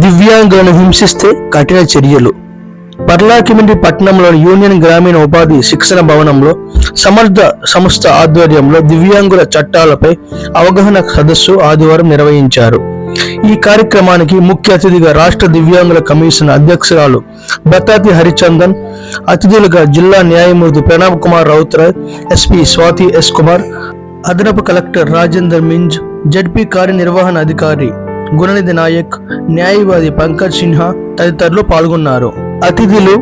దివ్యాంగులను హింసిస్తే కఠిన చర్యలు. పర్లాకిమిండి పట్టణంలోని యూనియన్ గ్రామీణ ఉపాధి శిక్షణ భవనంలో సమర్థ సంస్థ ఆధ్వర్యంలో దివ్యాంగుల చట్టాలపై అవగాహన సదస్సు ఆదివారం నిర్వహించారు. ఈ కార్యక్రమానికి ముఖ్య అతిథిగా రాష్ట్ర దివ్యాంగుల కమిషన్ అధ్యక్షురాలు బత్తాతి హరిచందన్ అతిథులుగా జిల్లా న్యాయమూర్తి ప్రణబ్ కుమార్ రౌత్రాయ్ ఎస్పీ స్వాతి ఎస్ కుమార్ అదనపు కలెక్టర్ రాజేందర్ మింజ్ జడ్పీ కార్యనిర్వహణ అధికారి గుణనిధి నాయక్ న్యాయవాది పంకజ్ సిన్హా తదితరులు పాల్గొన్నారు. అతిథులు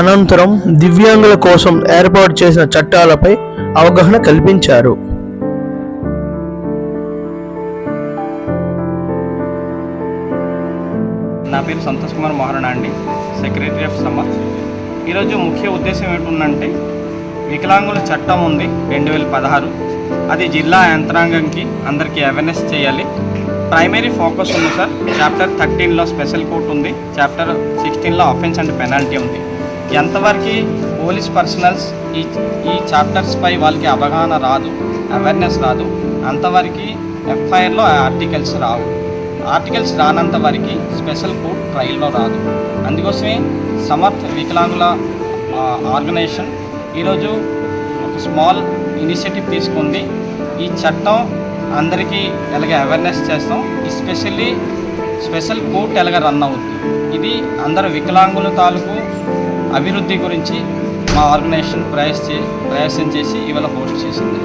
అనంతరం దివ్యాంగుల కోసం ఏర్పాటు చేసిన చట్టాలపై అవగాహన కల్పించారు. నా పేరు సంతోష్ కుమార్ మోహరణ అండి సెక్రటరీ ఆఫ్ సమ్మర్ ఈరోజు ముఖ్య ఉద్దేశం ఏంటంటే వికలాంగుల చట్టం ఉంది రెండు వేల పదహారు. అది జిల్లా యంత్రాంగంకి అందరికీ అవేర్నెస్ చేయాలి. ప్రైమరీ ఫోకస్ ఉంది సార్ చాప్టర్ థర్టీన్లో స్పెషల్ కోర్ట్ ఉంది. చాప్టర్ సిక్స్టీన్లో అఫెన్స్ అండ్ పెనాల్టీ ఉంది. ఎంతవరకు పోలీస్ పర్సనల్స్ ఈ ఈ చాప్టర్స్పై వాళ్ళకి అవగాహన రాదు అవేర్నెస్ రాదు అంతవరకు ఎఫ్ఐఆర్లో ఆర్టికల్స్ రావు. ఆర్టికల్స్ రానంత వరకు స్పెషల్ కోర్ట్ ట్రయల్లో రాదు. అందుకోసమే సమర్థ్ వికలాంగుల ఆర్గనైజేషన్ ఈరోజు ఒక స్మాల్ ఇనిషియేటివ్ తీసుకుంది. ఈ చట్టం అందరికీ ఎలాగ అవేర్నెస్ చేస్తాం. ఎస్పెషల్లీ స్పెషల్ కోర్ట్ ఎలాగ రన్ అవుతుంది ఇది అందరు వికలాంగుల తాలూకు అభివృద్ధి గురించి మా ఆర్గనైజేషన్ ప్రయాస ప్రయాసం చేసి ఇవాళ హోస్ట్ చేసింది.